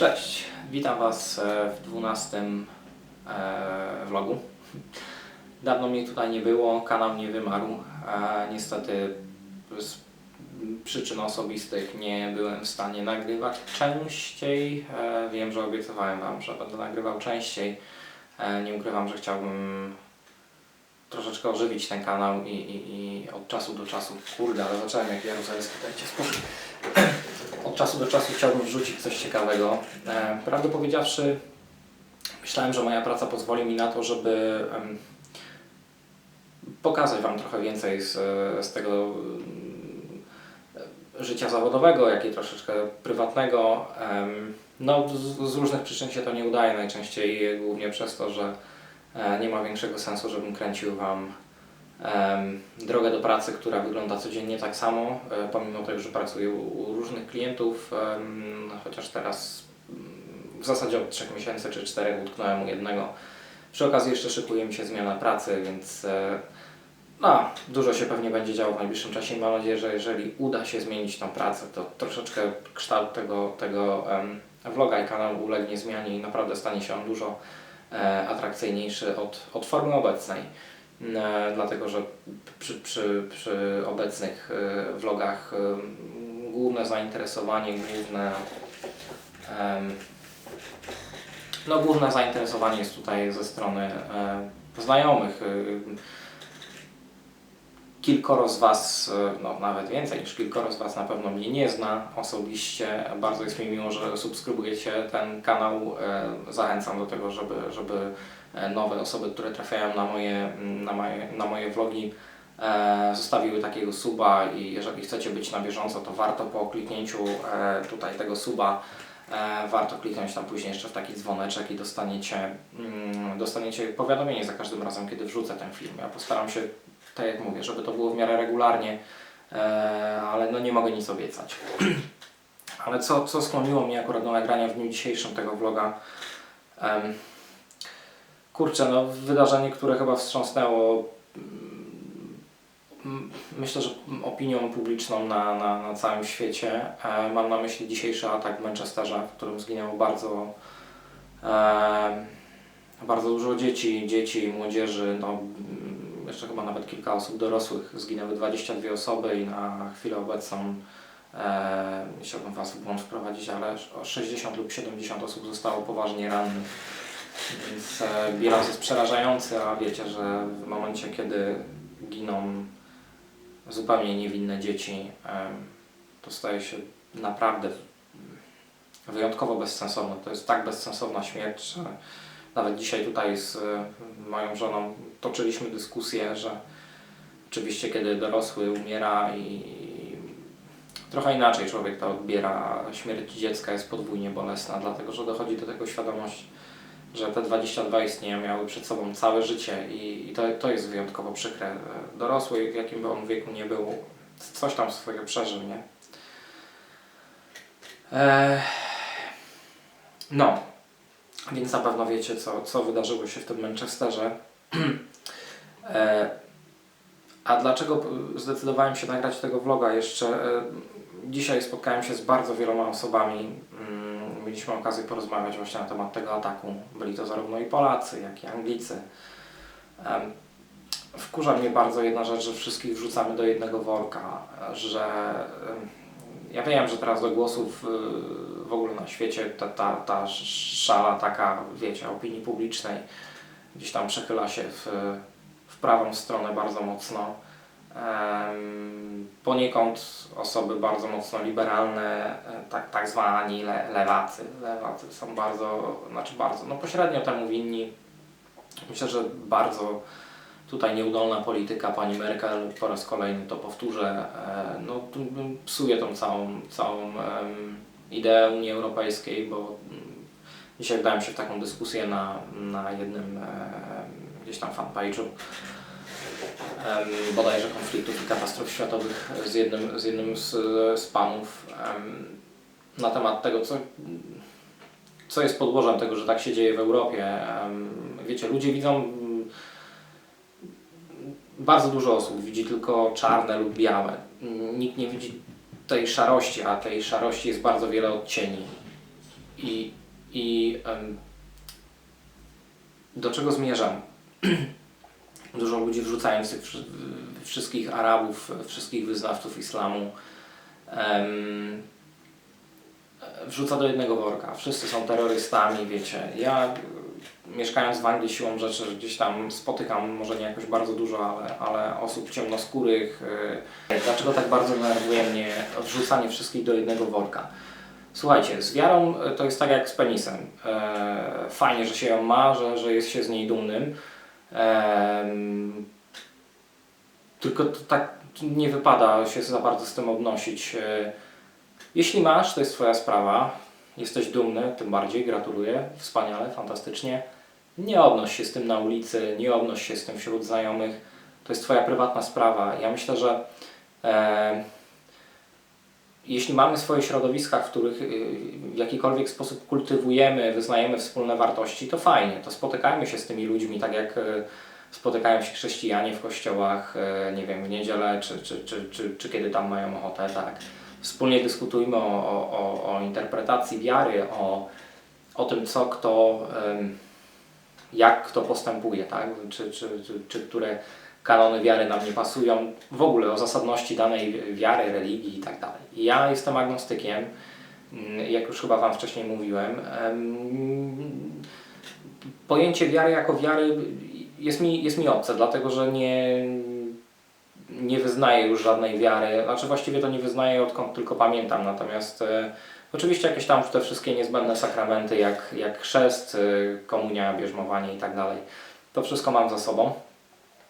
Cześć, witam Was e, w 12 e, vlogu. Dawno mnie tutaj nie było, kanał nie wymarł. E, niestety z przyczyn osobistych nie byłem w stanie nagrywać częściej. Wiem, że obiecywałem Wam, że będę nagrywał częściej. Nie ukrywam, że chciałbym troszeczkę ożywić ten kanał i, i, i od czasu do czasu, kurde, ale zacząłem jak Jaruzelski, dajcie spokój. Od czasu do czasu chciałbym wrzucić coś ciekawego. E, prawdę powiedziawszy, myślałem, że moja praca pozwoli mi na to, żeby pokazać Wam trochę więcej z, z tego życia zawodowego, jak i troszeczkę prywatnego. No, z, z różnych przyczyn się to nie udaje, najczęściej głównie przez to, że e, nie ma większego sensu, żebym kręcił Wam drogę do pracy, która wygląda codziennie tak samo, e, pomimo tego, że pracuję u, różnych klientów, chociaż teraz mm, w zasadzie od 3 miesięcy czy 4 utknąłem u jednego. Przy okazji jeszcze szykuje mi się zmiana pracy, więc e, no, dużo się pewnie będzie działo w najbliższym czasie mam nadzieję, że jeżeli uda się zmienić tą pracę, to troszeczkę kształt tego, tego vloga i kanału ulegnie zmianie i naprawdę stanie się on dużo e, atrakcyjniejszy od, od formy obecnej. E, dlatego, że przy, przy, przy obecnych e, vlogach e, główne zainteresowanie, główne no główne zainteresowanie jest tutaj ze strony znajomych. Kilkoro z Was, no nawet więcej niż kilkoro z Was na pewno mnie nie zna osobiście. Bardzo jest mi miło, że subskrybujecie ten kanał. Zachęcam do tego, żeby, żeby nowe osoby, które trafiają na moje, na moje, na moje vlogi, e, zostawiły takiego suba i jeżeli chcecie być na bieżąco, to warto po kliknięciu e, tutaj tego suba e, warto kliknąć tam później jeszcze w taki dzwoneczek i dostaniecie, mm, dostaniecie powiadomienie za każdym razem, kiedy wrzucę ten film. Ja postaram się, tak jak mówię, żeby to było w miarę regularnie, e, ale no nie mogę nic obiecać. ale co, co skłoniło mnie akurat do nagrania w dniu dzisiejszym tego vloga? Kurczę, no wydarzenie, które chyba wstrząsnęło mm, myślę, że opinią publiczną na, na, na całym świecie. E, mam na myśli dzisiejszy atak w Manchesterze, w którym zginęło bardzo, e, bardzo dużo dzieci, dzieci młodzieży. No, mm, jeszcze chyba nawet kilka osób dorosłych. Zginęły 22 osoby i na chwilę obecną e, chciałbym Was w błąd wprowadzić, ale o 60 lub 70 osób zostało poważnie rannych. Więc e, bilans jest przerażający, a wiecie, że w momencie, kiedy giną zupełnie niewinne dzieci, to staje się naprawdę wyjątkowo bezsensowne. To jest tak bezsensowna śmierć, że nawet dzisiaj tutaj z e, moją żoną toczyliśmy dyskusję, że oczywiście kiedy dorosły umiera i trochę inaczej człowiek to odbiera, śmierć dziecka jest podwójnie bolesna, dlatego że dochodzi do tego świadomość, że te 22 istnienia miały przed sobą całe życie i, i to, to jest wyjątkowo przykre. Dorosły, w jakim by on wieku nie był, coś tam swojego przeżył, nie? Eee, no, więc na pewno wiecie, co, co wydarzyło się w tym Manchesterze. eee, a dlaczego zdecydowałem się nagrać tego vloga jeszcze? E, Dzisiaj spotkałem się z bardzo wieloma osobami. Mm, Mieliśmy okazję porozmawiać właśnie na temat tego ataku. Byli to zarówno i Polacy, jak i Anglicy. Wkurza mnie bardzo jedna rzecz, że wszystkich wrzucamy do jednego worka, że ja wiem, że teraz do głosów y, w ogóle na świecie ta, ta, ta szala taka, wiecie, opinii publicznej gdzieś tam przechyla się w, w prawą stronę bardzo mocno. Poniekąd osoby bardzo mocno liberalne, e, tak, tak zwani le, lewacy, lewacy są bardzo, znaczy bardzo, no pośrednio temu winni. Myślę, że bardzo tutaj nieudolna polityka pani Merkel, po raz kolejny to powtórzę, e, no psuje tą całą, całą ideę Unii Europejskiej, bo mm, dzisiaj wdałem się w taką dyskusję na, na jednym e, gdzieś tam fanpage'u bodajże konfliktów i katastrof światowych z jednym z, jednym z, z panów na temat tego, co, co jest podłożem tego, że tak się dzieje w Europie. Wiecie, ludzie widzą mm, bardzo dużo osób widzi tylko czarne lub białe. Nikt nie widzi tej szarości, a tej szarości jest bardzo wiele odcieni. I, i do czego zmierzam? Dużo ludzi wrzucających wszy- wszystkich Arabów, wszystkich wyznawców islamu wrzuca do jednego worka. Wszyscy są terrorystami, wiecie. Ja y, mieszkając w Anglii siłą rzeczy gdzieś tam spotykam, może nie jakoś bardzo dużo, ale, ale osób ciemnoskórych. y, Dlaczego tak bardzo denerwuje mnie wrzucanie wszystkich do jednego worka? Słuchajcie, z wiarą y, to jest tak jak z penisem. E, Fajnie, że się ją ma, że, że jest się z niej dumnym. Tylko to tak nie wypada się za bardzo z tym obnosić. E, Jeśli masz, to jest Twoja sprawa. Jesteś dumny, tym bardziej, gratuluję. Wspaniale, fantastycznie. Nie obnoś się z tym na ulicy, nie obnoś się z tym wśród znajomych. To jest Twoja prywatna sprawa. Ja myślę, że jeśli mamy swoje środowiska, w których y, w jakikolwiek sposób kultywujemy, wyznajemy wspólne wartości, to fajnie. To spotykajmy się z tymi ludźmi, tak jak y, spotykają się chrześcijanie w kościołach, y, nie wiem, w niedzielę, czy, czy, czy, czy, czy kiedy tam mają ochotę, tak. Wspólnie dyskutujmy o, o, o, interpretacji wiary, o, o tym, co kto, jak kto postępuje, tak? Czy, czy, czy, czy które kanony wiary nam nie pasują, w ogóle o zasadności danej wiary, religii i tak. Ja jestem agnostykiem, mm, jak już chyba Wam wcześniej mówiłem. Em, Pojęcie wiary jako wiary jest mi, jest mi obce, dlatego że nie, nie wyznaję już żadnej wiary, znaczy właściwie to nie wyznaję odkąd tylko pamiętam, natomiast e, oczywiście jakieś tam te wszystkie niezbędne sakramenty jak, jak chrzest, e, komunia, bierzmowanie i tak dalej, to wszystko mam za sobą.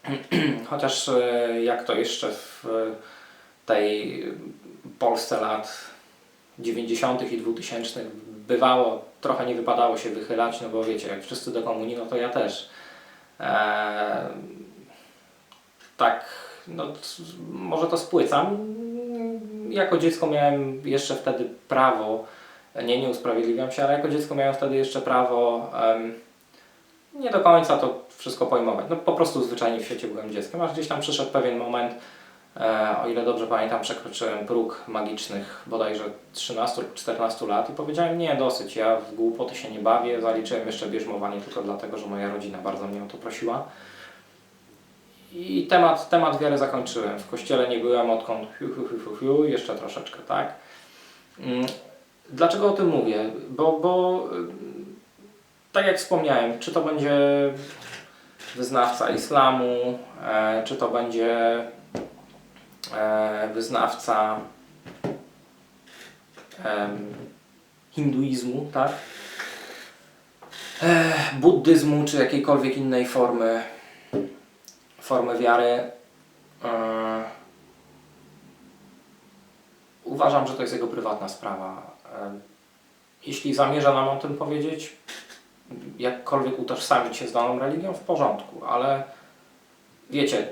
Chociaż e, jak to jeszcze w tej Polsce lat 90. i 2000 bywało, trochę nie wypadało się wychylać, no bo wiecie, jak wszyscy do komunii, no to ja też. Eee, tak, no może to spłycam. Jako dziecko miałem jeszcze wtedy prawo, nie, nie usprawiedliwiam się, ale jako dziecko miałem wtedy jeszcze prawo em, nie do końca to wszystko pojmować. No po prostu zwyczajnie w świecie byłem dzieckiem, aż gdzieś tam przyszedł pewien moment, e, o ile dobrze pamiętam, przekroczyłem próg magicznych bodajże 13 lub 14 lat i powiedziałem nie, dosyć, ja w głupoty się nie bawię, zaliczyłem jeszcze bierzmowanie tylko dlatego, że moja rodzina bardzo mnie o to prosiła. I temat, temat wiary zakończyłem. W kościele nie byłem odkąd fiu, fiu, fiu, fiu, jeszcze troszeczkę, tak? Mm, Dlaczego o tym mówię? Bo, bo tak jak wspomniałem, czy to będzie wyznawca islamu, e, czy to będzie e, wyznawca hinduizmu, tak? E, buddyzmu, czy jakiejkolwiek innej formy, formy wiary. Uważam, że to jest jego prywatna sprawa. Jeśli zamierza nam o tym powiedzieć, jakkolwiek utożsamić się z daną religią, w porządku, ale wiecie,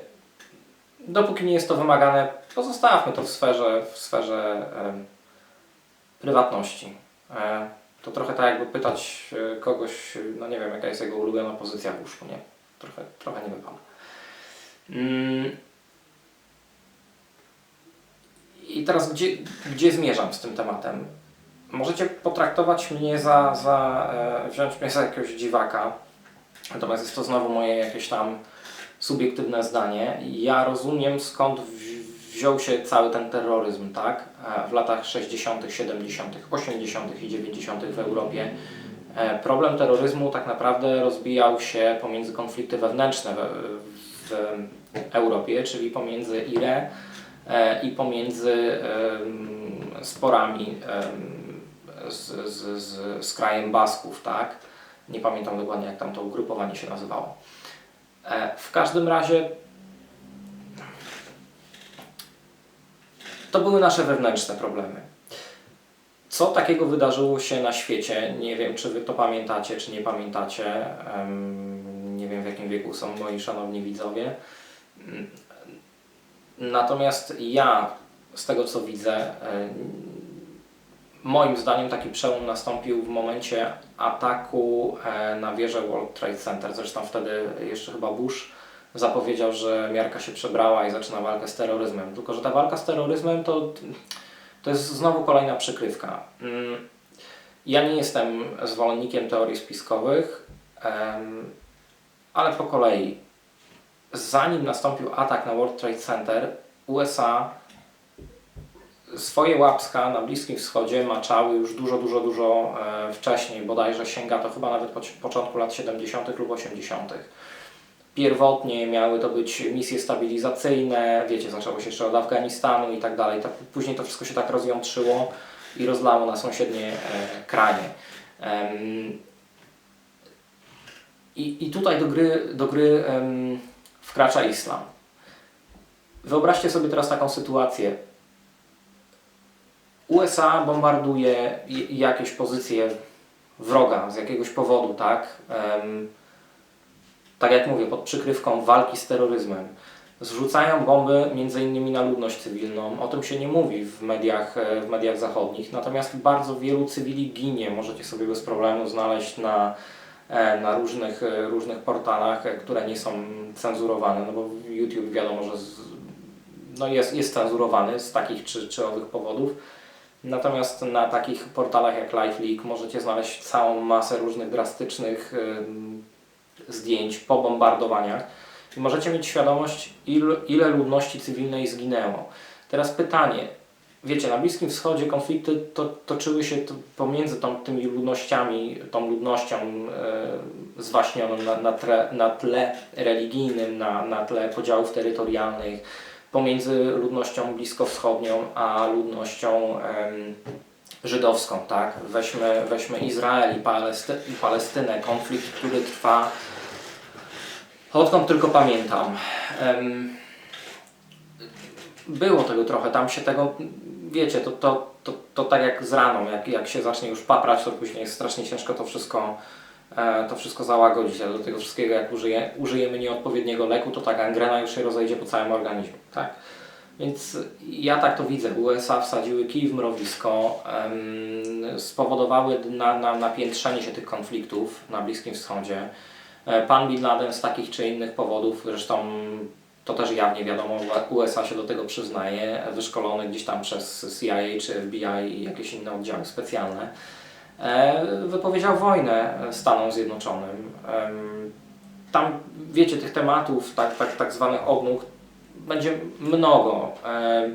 dopóki nie jest to wymagane, pozostawmy to w sferze, w sferze em, prywatności. E, to trochę tak jakby pytać e, kogoś, e, no nie wiem, jaka jest jego ulubiona pozycja w łóżku, nie? Trochę, trochę nie wypada. Mm. I teraz gdzie, gdzie zmierzam z tym tematem? Możecie potraktować mnie za, za e, wziąć mnie za jakiegoś dziwaka, natomiast jest to znowu moje jakieś tam subiektywne zdanie. Ja rozumiem skąd wziął się cały ten terroryzm, tak? E, W latach 60., 70., 80. i 90. w Europie. E, Problem terroryzmu tak naprawdę rozbijał się pomiędzy konflikty wewnętrzne w, Europie, czyli pomiędzy IRE i pomiędzy sporami z, z, z, z krajem Basków, tak? Nie pamiętam dokładnie jak tam to ugrupowanie się nazywało. E, W każdym razie to były nasze wewnętrzne problemy. Co takiego wydarzyło się na świecie? Nie wiem, czy Wy to pamiętacie, czy nie pamiętacie. Nie wiem, w jakim wieku są moi szanowni widzowie. Natomiast ja, z tego co widzę, em, moim zdaniem taki przełom nastąpił w momencie ataku e, na wieżę World Trade Center. Zresztą wtedy jeszcze chyba Bush zapowiedział, że miarka się przebrała i zaczyna walkę z terroryzmem. Tylko, że ta walka z terroryzmem to, to jest znowu kolejna przykrywka. Mm, Ja nie jestem zwolennikiem teorii spiskowych, ale po kolei. Zanim nastąpił atak na World Trade Center, USA swoje łapska na Bliskim Wschodzie maczały już dużo, dużo, dużo e, wcześniej, bodajże sięga to chyba nawet po początku lat 70. lub 80. Pierwotnie miały to być misje stabilizacyjne, wiecie, zaczęło się jeszcze od Afganistanu i tak dalej. Później to wszystko się tak rozjątrzyło i rozlało na sąsiednie e, kraje. I, tutaj do gry, do gry wkracza islam. Wyobraźcie sobie teraz taką sytuację. USA bombarduje jakieś pozycje wroga z jakiegoś powodu, tak? Tak jak mówię, pod przykrywką walki z terroryzmem. Zrzucają bomby między innymi na ludność cywilną. O tym się nie mówi w mediach, e, w mediach zachodnich. Natomiast bardzo wielu cywili ginie. Możecie sobie bez problemu znaleźć na, e, na różnych, e, różnych portalach, które nie są cenzurowane. No bo YouTube wiadomo, że z, no jest, jest cenzurowany z takich czy, czy owych powodów. Natomiast na takich portalach jak LifeLeak możecie znaleźć całą masę różnych drastycznych zdjęć po bombardowaniach i możecie mieć świadomość, il, ile ludności cywilnej zginęło. Teraz pytanie. Wiecie, na Bliskim Wschodzie konflikty to, toczyły się pomiędzy tą, tymi ludnościami, tą ludnością e, zwaśnioną na, na, na tle religijnym, na, na tle podziałów terytorialnych, pomiędzy ludnością bliskowschodnią a ludnością żydowską, tak? Weźmy, weźmy Izrael i, Palesty, i Palestynę, konflikt, który trwa odkąd tylko pamiętam. Było tego trochę, tam się tego, wiecie, to, to, to, to tak jak z raną, jak, jak się zacznie już paprać, to później jest strasznie ciężko to wszystko, to wszystko załagodzić, ale do tego wszystkiego jak użyje, użyjemy nieodpowiedniego leku, to ta gangrena już się rozejdzie po całym organizmie, tak? Więc ja tak to widzę. USA wsadziły kij w mrowisko, spowodowały na, na, napiętrzenie się tych konfliktów na Bliskim Wschodzie. E, Pan Bin Laden z takich czy innych powodów, zresztą to też jawnie wiadomo, USA się do tego przyznaje, wyszkolony gdzieś tam przez CIA czy FBI i jakieś inne oddziały specjalne, e, wypowiedział wojnę Stanom Zjednoczonym. Tam, wiecie, tych tematów, tak, tak, tak zwanych odnóg, będzie mnogo. E,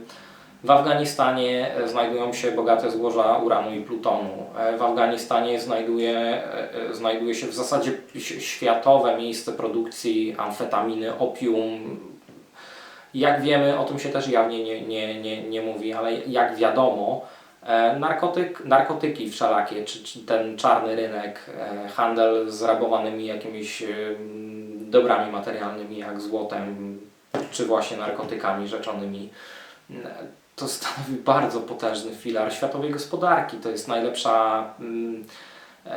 W Afganistanie e, znajdują się bogate złoża uranu i plutonu. E, W Afganistanie znajduje, e, e, znajduje się w zasadzie światowe miejsce produkcji amfetaminy, opium. Jak wiemy, o tym się też jawnie nie, nie, nie, nie mówi, ale jak wiadomo, e, narkotyk, narkotyki wszelakie, czy, czy ten czarny rynek, e, handel z rabowanymi jakimiś e, dobrami materialnymi, jak złotem, czy właśnie narkotykami rzeczonymi. To stanowi bardzo potężny filar światowej gospodarki. To jest najlepsza, mm,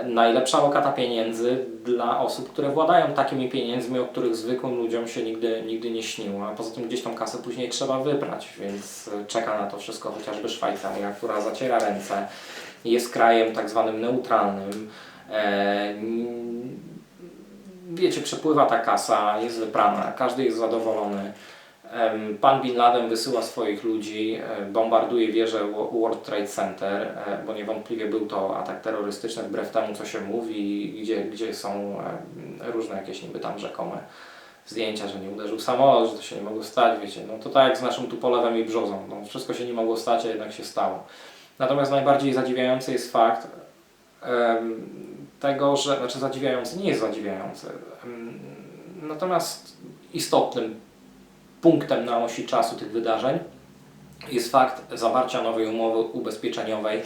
najlepsza łokata pieniędzy dla osób, które władają takimi pieniędzmi, o których zwykłym ludziom się nigdy, nigdy nie śniło. A poza tym gdzieś tą kasę później trzeba wybrać, więc czeka na to wszystko chociażby Szwajcaria, która zaciera ręce, jest krajem tak zwanym neutralnym. E, wiecie, przepływa ta kasa, jest wyprana, każdy jest zadowolony. Pan Bin Laden wysyła swoich ludzi, e, bombarduje wieżę Wo- World Trade Center, e, bo niewątpliwie był to atak terrorystyczny, wbrew temu co się mówi, gdzie, gdzie są e, różne jakieś niby tam rzekome zdjęcia, że nie uderzył samolot, że to się nie mogło stać, wiecie, no to tak jak z naszym Tupolewem i Brzozą, no wszystko się nie mogło stać, a jednak się stało. Natomiast najbardziej zadziwiający jest fakt tego, że, znaczy zadziwiający, nie jest zadziwiający, natomiast istotnym punktem na osi czasu tych wydarzeń jest fakt zawarcia nowej umowy ubezpieczeniowej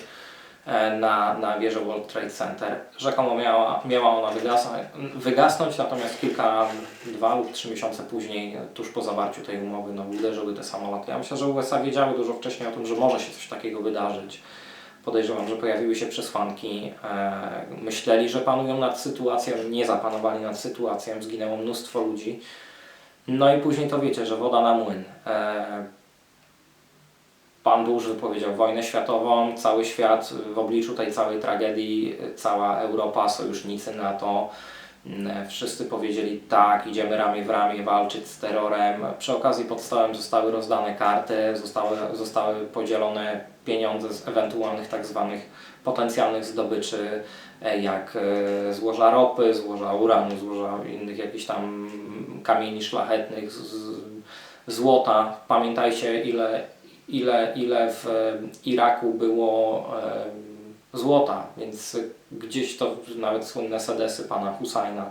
e, na, na wieżę World Trade Center. Rzekomo miała, miała ona wygasnąć, wygasnąć, natomiast kilka, dwa lub trzy miesiące później, tuż po zawarciu tej umowy, no, uderzyły te samoloty. Ja myślę, że USA wiedziały dużo wcześniej o tym, że może się coś takiego wydarzyć. Podejrzewam, że pojawiły się przesłanki. E, myśleli, że panują nad sytuacją, nie zapanowali nad sytuacją, zginęło mnóstwo ludzi. No i później to wiecie, że woda na młyn. E, Pan Bush wypowiedział wojnę światową, cały świat w obliczu tej całej tragedii, cała Europa, sojusznicy NATO, Wszyscy powiedzieli tak, idziemy ramię w ramię walczyć z terrorem. Przy okazji pod stołem zostały rozdane karty, zostały, zostały podzielone pieniądze z ewentualnych tak zwanych potencjalnych zdobyczy, e, jak e, złoża ropy, złoża uranu, złoża innych jakichś tam kamieni szlachetnych, złota. Pamiętajcie ile, ile, ile w Iraku było e, złota, więc gdzieś to nawet słynne sedesy pana Husajna.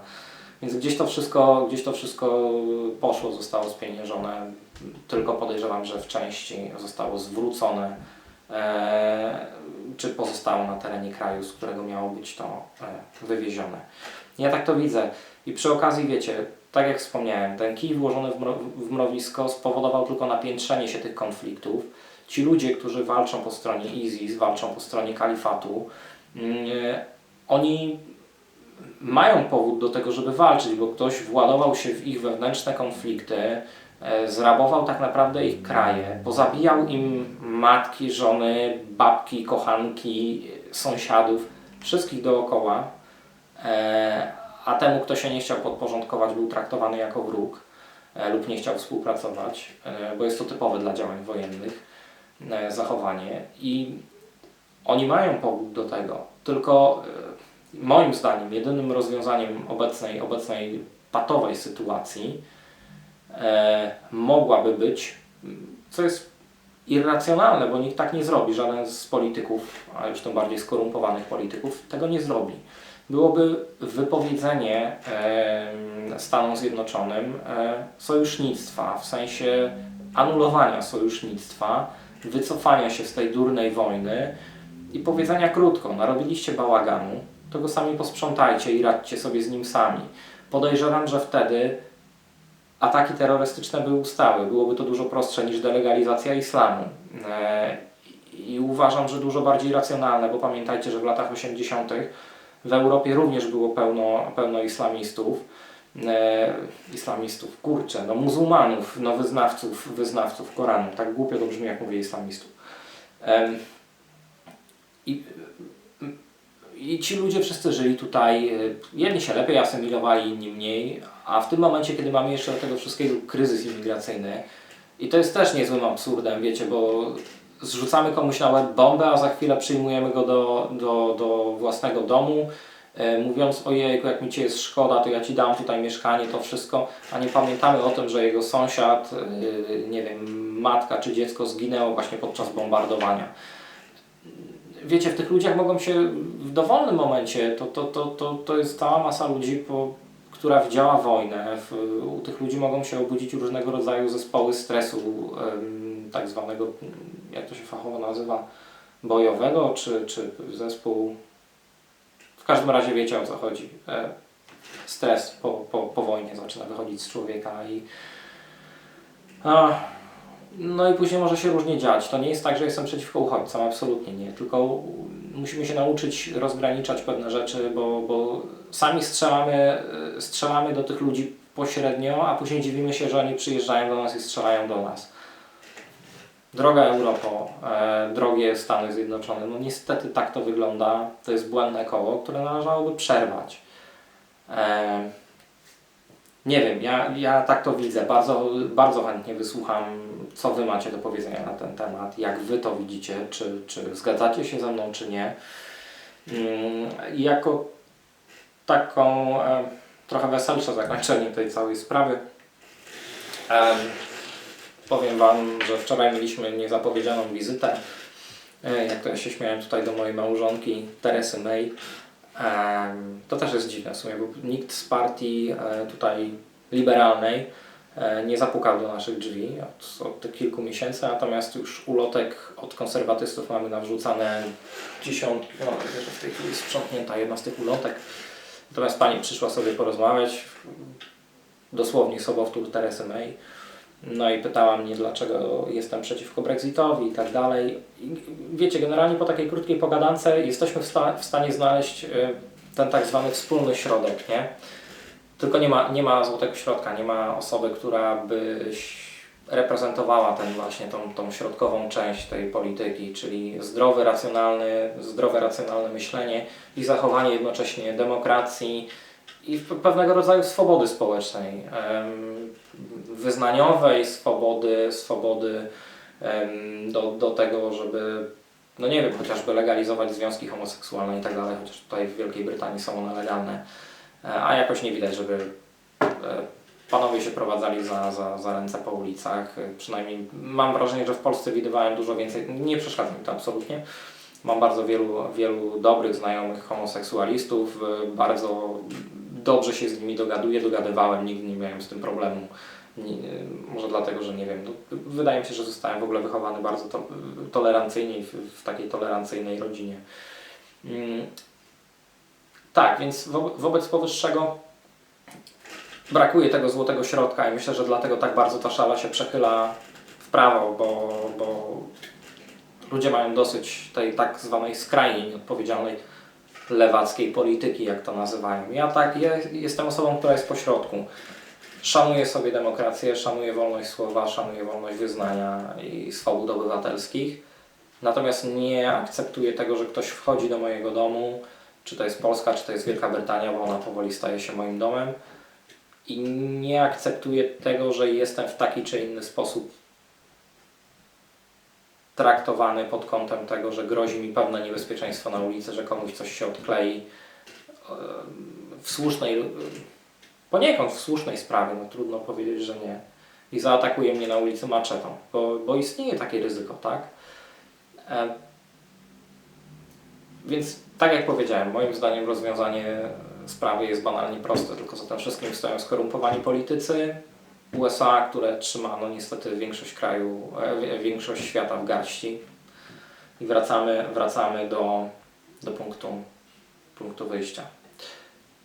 Więc gdzieś to wszystko, gdzieś to wszystko poszło, zostało spieniężone. Tylko podejrzewam, że w części zostało zwrócone, e, czy pozostało na terenie kraju, z którego miało być to e, wywiezione. Ja tak to widzę. I przy okazji, wiecie, tak jak wspomniałem, ten kij włożony w, mro, w mrowisko spowodował tylko napiętrzenie się tych konfliktów. Ci ludzie, którzy walczą po stronie ISIS, walczą po stronie kalifatu, mm, oni mają powód do tego, żeby walczyć, bo ktoś władował się w ich wewnętrzne konflikty, e, zrabował tak naprawdę ich kraje, pozabijał im matki, żony, babki, kochanki, sąsiadów, wszystkich dookoła, e, a temu, kto się nie chciał podporządkować, był traktowany jako wróg e, lub nie chciał współpracować, e, bo jest to typowe dla działań wojennych e, zachowanie. I oni mają powód do tego, tylko e, moim zdaniem jedynym rozwiązaniem obecnej, obecnej patowej sytuacji e, mogłaby być, co jest irracjonalne, bo nikt tak nie zrobi, żaden z polityków, a już tym bardziej skorumpowanych polityków, tego nie zrobi. Byłoby wypowiedzenie e, Stanom Zjednoczonym e, sojusznictwa, w sensie anulowania sojusznictwa, wycofania się z tej durnej wojny i powiedzenia krótko, narobiliście bałaganu, to go sami posprzątajcie i radźcie sobie z nim sami. Podejrzewam, że wtedy ataki terrorystyczne by ustały. Byłoby to dużo prostsze niż delegalizacja islamu. E, I uważam, że dużo bardziej racjonalne, bo pamiętajcie, że w latach 80. w Europie również było pełno, pełno islamistów. E, islamistów, kurczę, no muzułmanów, no wyznawców, wyznawców Koranu. Tak głupio to brzmi, jak mówię islamistów. I i ci ludzie wszyscy żyli tutaj, y, jedni się lepiej asymilowali, inni mniej, a w tym momencie, kiedy mamy jeszcze do tego wszystkiego kryzys imigracyjny, i to jest też niezłym absurdem, wiecie, bo zrzucamy komuś na łeb bombę, a za chwilę przyjmujemy go do, do, do własnego domu, e, mówiąc ojejku, jak mi Cię jest szkoda, to ja Ci dam tutaj mieszkanie, to wszystko, a nie pamiętamy o tym, że jego sąsiad, e, nie wiem, matka czy dziecko zginęło właśnie podczas bombardowania. Wiecie, w tych ludziach mogą się w dowolnym momencie, to, to, to, to, to jest cała masa ludzi, po, która widziała wojnę. U tych ludzi mogą się obudzić różnego rodzaju zespoły stresu, tak zwanego, jak to się fachowo nazywa, bojowego, czy, czy zespół. W każdym razie wiecie o co chodzi. E, stres po, po, po wojnie zaczyna wychodzić z człowieka i. A, no i później może się różnie dziać. To nie jest tak, że jestem przeciwko uchodźcom, absolutnie nie. Tylko musimy się nauczyć rozgraniczać pewne rzeczy, bo, bo sami strzelamy, y, strzelamy do tych ludzi pośrednio, a później dziwimy się, że oni przyjeżdżają do nas i strzelają do nas. Droga Europo, e, drogie Stany Zjednoczone, no niestety tak to wygląda. To jest błędne koło, które należałoby przerwać. E, nie wiem, ja, ja tak to widzę. Bardzo, bardzo chętnie wysłucham, co Wy macie do powiedzenia na ten temat, jak Wy to widzicie, czy, czy zgadzacie się ze mną, czy nie. Mm, jako taką e, trochę weselsze zakończenie tej całej sprawy e, powiem Wam, że wczoraj mieliśmy niezapowiedzianą wizytę. E, jak to ja się śmiałem tutaj do mojej małżonki Teresy May. To też jest dziwne w sumie, bo nikt z partii tutaj liberalnej nie zapukał do naszych drzwi od, od kilku miesięcy, natomiast już ulotek od konserwatystów mamy nawrzucane dziesiątki, no że w tej chwili sprzątnięta jedna z tych ulotek. Natomiast pani przyszła sobie porozmawiać, dosłownie sobowtór Teresy May. No i pytała mnie, dlaczego jestem przeciwko Brexitowi i tak dalej. I wiecie, generalnie po takiej krótkiej pogadance jesteśmy w, sta w stanie znaleźć y, ten tak zwany wspólny środek, nie? Tylko nie ma, nie ma złotego środka, nie ma osoby, która by reprezentowała ten właśnie tą, tą środkową część tej polityki, czyli zdrowy, racjonalny, zdrowe, racjonalne myślenie i zachowanie jednocześnie demokracji i pewnego rodzaju swobody społecznej, wyznaniowej, swobody, swobody do, do tego, żeby, no nie wiem, chociażby legalizować związki homoseksualne i tak dalej, chociaż tutaj w Wielkiej Brytanii są one legalne, a jakoś nie widać, żeby e, panowie się prowadzali za, za, za ręce po ulicach. E, Przynajmniej mam wrażenie, że w Polsce widywałem dużo więcej, nie przeszkadza mi to absolutnie. Mam bardzo wielu, wielu dobrych znajomych homoseksualistów, e, bardzo dobrze się z nimi dogaduję, dogadywałem, nigdy nie miałem z tym problemu. Nie, może dlatego, że nie wiem, no, wydaje mi się, że zostałem w ogóle wychowany bardzo to, tolerancyjnie w, w takiej tolerancyjnej rodzinie. Tak, więc wo, wobec powyższego brakuje tego złotego środka i myślę, że dlatego tak bardzo ta szala się przechyla w prawo, bo, bo ludzie mają dosyć tej tak zwanej skrajnie nieodpowiedzialnej lewackiej polityki, jak to nazywają. Ja tak, ja jestem osobą, która jest pośrodku. Szanuję sobie demokrację, szanuję wolność słowa, szanuję wolność wyznania i swobód obywatelskich. Natomiast nie akceptuję tego, że ktoś wchodzi do mojego domu, czy to jest Polska, czy to jest Wielka Brytania, bo ona powoli staje się moim domem. I nie akceptuję tego, że jestem w taki czy inny sposób traktowany pod kątem tego, że grozi mi pewne niebezpieczeństwo na ulicy, że komuś coś się odklei w słusznej, poniekąd w słusznej sprawie, no trudno powiedzieć, że nie. I zaatakuje mnie na ulicy maczetą, bo, bo istnieje takie ryzyko, tak? Więc tak jak powiedziałem, moim zdaniem rozwiązanie sprawy jest banalnie proste, tylko za tym wszystkim stoją skorumpowani politycy USA, które trzyma no niestety większość kraju, e, większość świata w garści. I wracamy, wracamy do, do punktu, punktu wyjścia.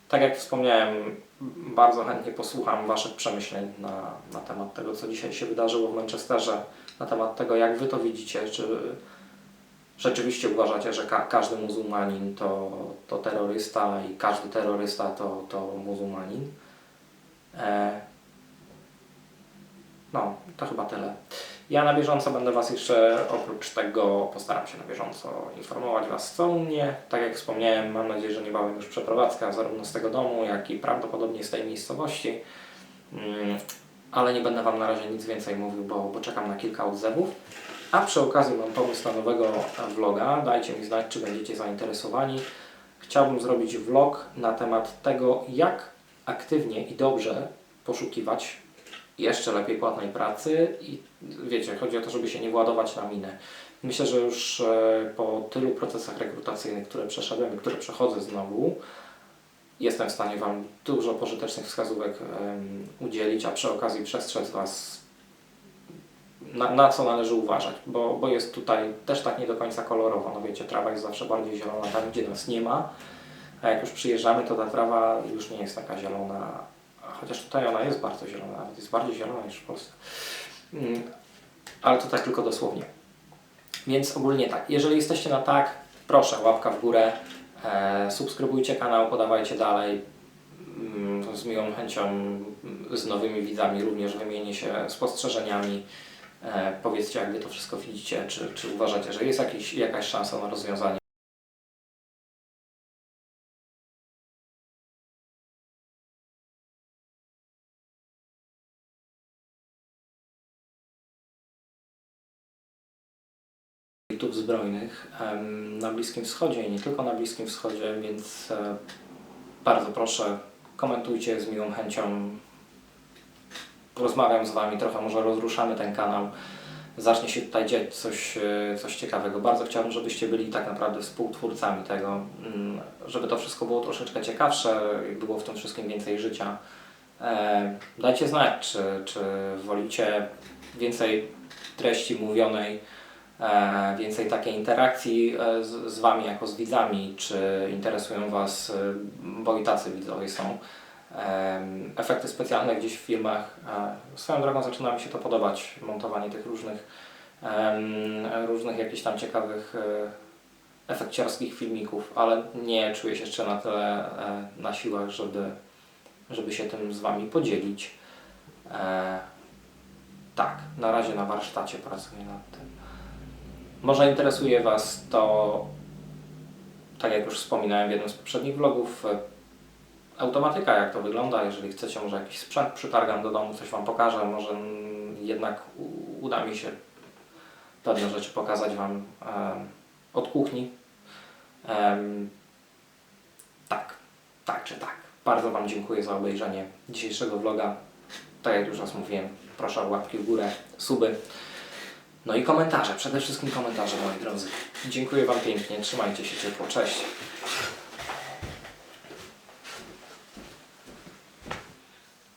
Tak jak wspomniałem, bardzo chętnie posłucham Waszych przemyśleń na, na temat tego, co dzisiaj się wydarzyło w Manchesterze, na temat tego, jak Wy to widzicie, czy rzeczywiście uważacie, że ka- każdy muzułmanin to, to terrorysta i każdy terrorysta to, to muzułmanin. E, no, to chyba tyle. Ja na bieżąco będę Was jeszcze, oprócz tego, postaram się na bieżąco informować Was co u mnie. Tak jak wspomniałem, mam nadzieję, że niebawem już przeprowadzka zarówno z tego domu, jak i prawdopodobnie z tej miejscowości. Mm, ale nie będę Wam na razie nic więcej mówił, bo, bo czekam na kilka odzewów. A przy okazji mam pomysł na nowego e, vloga. Dajcie mi znać, czy będziecie zainteresowani. Chciałbym zrobić vlog na temat tego, jak aktywnie i dobrze poszukiwać jeszcze lepiej płatnej pracy i wiecie, chodzi o to, żeby się nie władować na minę. Myślę, że już e, po tylu procesach rekrutacyjnych, które przeszedłem i które przechodzę znowu, jestem w stanie Wam dużo pożytecznych wskazówek udzielić, a przy okazji przestrzec Was na, na co należy uważać, bo, bo jest tutaj też tak nie do końca kolorowo. No wiecie, trawa jest zawsze bardziej zielona tam, gdzie nas nie ma, a jak już przyjeżdżamy, to ta trawa już nie jest taka zielona, chociaż tutaj ona jest bardzo zielona, nawet jest bardziej zielona niż w Polsce. Mm, Ale to tak tylko dosłownie. Więc ogólnie tak, jeżeli jesteście na tak, proszę, łapka w górę, e, subskrybujcie kanał, podawajcie dalej. Mm, Z miłą chęcią z nowymi widzami również wymienię się spostrzeżeniami. E, powiedzcie, jak Wy to wszystko widzicie, czy, czy uważacie, że jest jakiś, jakaś szansa na rozwiązanie. konfliktów zbrojnych na Bliskim Wschodzie i nie tylko na Bliskim Wschodzie, więc e, bardzo proszę, komentujcie z miłą chęcią. Rozmawiam z Wami, trochę może rozruszamy ten kanał. Zacznie się tutaj dziać coś, e, coś ciekawego. Bardzo chciałbym, żebyście byli tak naprawdę współtwórcami tego, mm, żeby to wszystko było troszeczkę ciekawsze, było w tym wszystkim więcej życia. E, Dajcie znać, czy, czy wolicie więcej treści mówionej, e, więcej takiej interakcji z, z Wami jako z widzami, czy interesują Was, bo i tacy widzowie są, efekty specjalne gdzieś w filmach. Swoją drogą zaczyna mi się to podobać, montowanie tych różnych, różnych jakichś tam ciekawych e, efekciarskich filmików, ale nie czuję się jeszcze na tyle e, na siłach, żeby, żeby się tym z Wami podzielić. E, Tak, na razie na warsztacie pracuję nad tym. Może interesuje Was to, tak jak już wspominałem w jednym z poprzednich vlogów, automatyka, jak to wygląda. Jeżeli chcecie, może jakiś sprzęt przytargam do domu, coś Wam pokażę. Może jednak uda mi się pewne rzeczy pokazać Wam od kuchni. Tak, tak czy tak. Bardzo Wam dziękuję za obejrzenie dzisiejszego vloga. Tak jak już raz mówiłem, proszę o łapki w górę, suby. No i komentarze, przede wszystkim komentarze moi drodzy. Dziękuję Wam pięknie, trzymajcie się ciepło, cześć.